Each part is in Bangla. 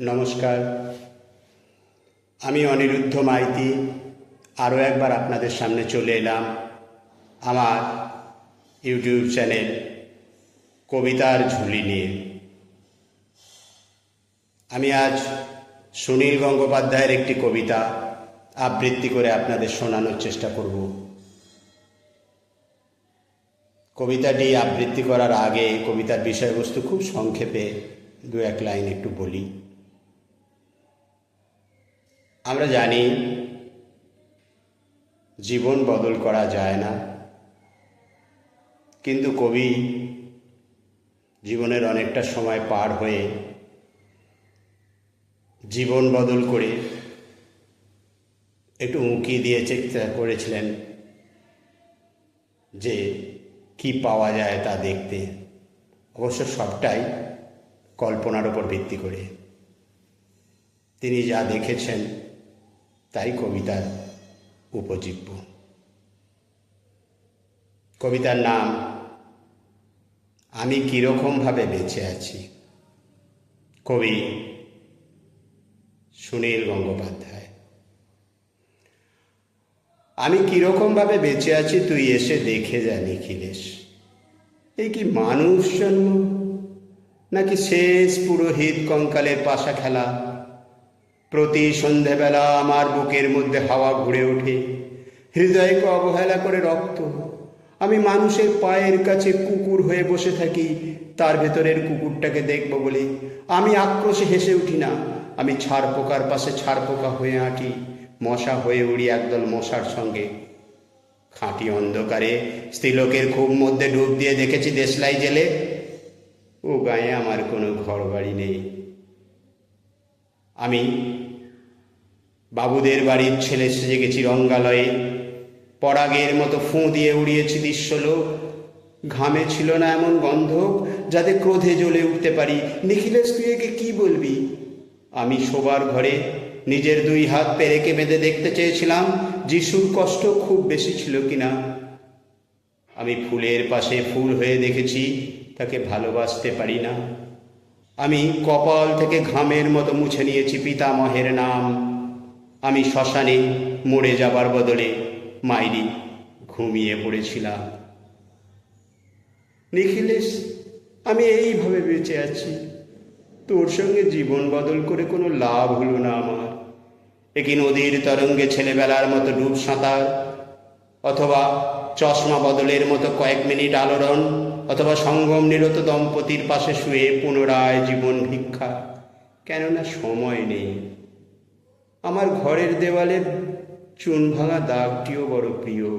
নমস্কার। আমি অনিরুদ্ধ মাইতি। আরও একবার আপনাদের সামনে চলে এলাম আমার ইউটিউব চ্যানেল কবিতার ঝুলি নিয়ে। আমি আজ সুনীল গঙ্গোপাধ্যায়ের একটি কবিতা আবৃত্তি করে আপনাদের শোনানোর চেষ্টা করব। কবিতাটি আবৃত্তি করার আগে কবিতার বিষয়বস্তু খুব সংক্ষেপে দু এক লাইন একটু বলি। আমরা জানি জীবন বদল করা যায় না। কিন্তু কবি জীবনের অনেকটা সময় পার হয়ে জীবন বদল করে একটু উঁকি দিয়ে চেষ্টা করেছিলেন যে কি পাওয়া যায় তা দেখতে। অবশ্য সবটাই কল্পনার ওপর ভিত্তি করে। তিনি যা দেখেছেন তাই কবিতার উপজীব্য। কবিতার নাম, আমি কীরকমভাবে বেঁচে আছি? কবি সুনীল গঙ্গোপাধ্যায়। আমি কীরকমভাবে বেঁচে আছি তুই এসে দেখে যা নিখিলেশ। এই কি মানুষ জন্ম? নাকি শেষ পুরোহিত কঙ্কালের পাশা খেলা? প্রতি সন্ধেবেলা আমার বুকের মধ্যে হাওয়া ঘুরে ওঠে। হৃদয়কে অবহেলা করে রক্ত। আমি মানুষের পায়ের কাছে কুকুর হয়ে বসে থাকি, তার ভেতরের কুকুরটাকে দেখব বলে। আমি আক্রোশে হেসে উঠি না। আমি ছাড় পোকার পাশে ছাড় পোকা হয়ে আঁটি, মশা হয়ে উড়ি একদল মশার সঙ্গে। খাঁটি অন্ধকারে স্ত্রীলোকের খুব মধ্যে ডুব দিয়ে দেখেছি দেশলাই জেলে। ও গায়ে আমার কোনো ঘর বাড়ি নেই। আমি বাবুদের বাড়ির ছেলে সেজে গেছি রঙ্গালয়ে পরাগের মতো ফুঁ দিয়ে উড়িয়েছি দৃশ্যলোক। ঘামে ছিল না এমন গন্ধ যাতে ক্রোধে জ্বলে উঠতে পারি। নিখিলেশ, তুই একে কি বলবি? আমি শোবার ঘরে নিজের দুই হাত পেরেকে বেঁধে দেখতে চেয়েছিলাম যিশুর কষ্ট খুব বেশি ছিল কিনা। আমি ফুলের পাশে ফুল হয়ে দেখেছি, তাকে ভালোবাসতে পারি না। আমি কপাল থেকে ঘামের মতো মুছে নিয়েছি পিতামহের নাম। আমি শ্মশানে মরে যাবার বদলে মাইরি ঘুমিয়ে পড়েছিলাম। নিখিলেশ, আমি এইভাবে বেঁচে আছি। তোর সঙ্গে জীবন বদল করে কোনো লাভ হলো না আমার। একি নদীর তরঙ্গে ছেলেবেলার মতো ডুব সাঁতার, অথবা চশমা বদলের মতো কয়েক মিনিট আলোড়ন, অথবা সঙ্গম নিরত দম্পতির পাশে শুয়ে পুনরায় জীবন ভিক্ষা। কেননা সময় নেই। আমার ঘরের দেওয়ালের চুন ভাঙা দাগটিও বড় প্রিয়।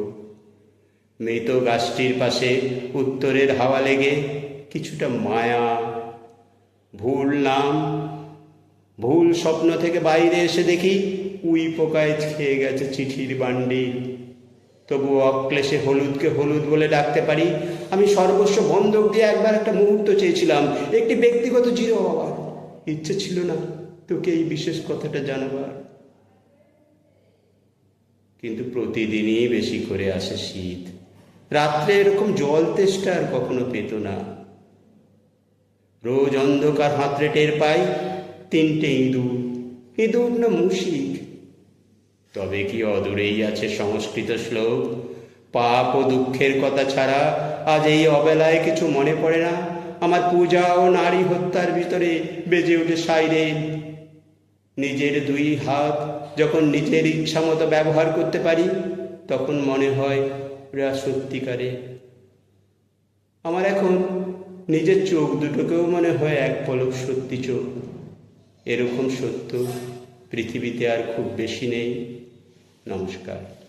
মৃত গাছটির পাশে উত্তরের হাওয়া লেগে কিছুটা মায়া, ভুল নাম, ভুল স্বপ্ন থেকে বাইরে এসে দেখি উই পোকায় খেয়ে গেছে চিঠির বান্ডিল। তবু অক্লেশে হলুদকে হলুদ বলে ডাকতে পারি, আমি সর্বস্ব বন্ধক দিয়ে একবার একটা মুহূর্ত চেয়েছিলাম, একটি ব্যক্তিগত জিরো হওয়ার। ইচ্ছে ছিল না তোকে এই বিশেষ কথাটা জানাবার। কিন্তু প্রতিদিনই বেশি করে আসে শীত। রাত্রে এরকম জল তেষ্টা আর কখনো পেত না। রোজ অন্ধকার হাতড়ে টের পাই তিনটে ইঁদুর। ইঁদুর না মুশিক। তবে কি অদূরেই আছে সংস্কৃত শ্লোক? পাপ ও দুঃখের কথা ছাড়া আজ এই অবেলায় কিছু মনে পড়ে না। আমার পূজা ও নারী হত্যার ভিতরে বেজে উঠে সাইরেন। নিজের দুই হাত যখন নিজের ইচ্ছা মতো ব্যবহার করতে পারি, তখন মনে হয় ওরা সত্যিকারে। আমার এখন নিজের চোখ দুটোকেও মনে হয় এক পলক সত্যি চোখ। এরকম সত্য পৃথিবীতে আর খুব বেশি নেই। নমস্কার।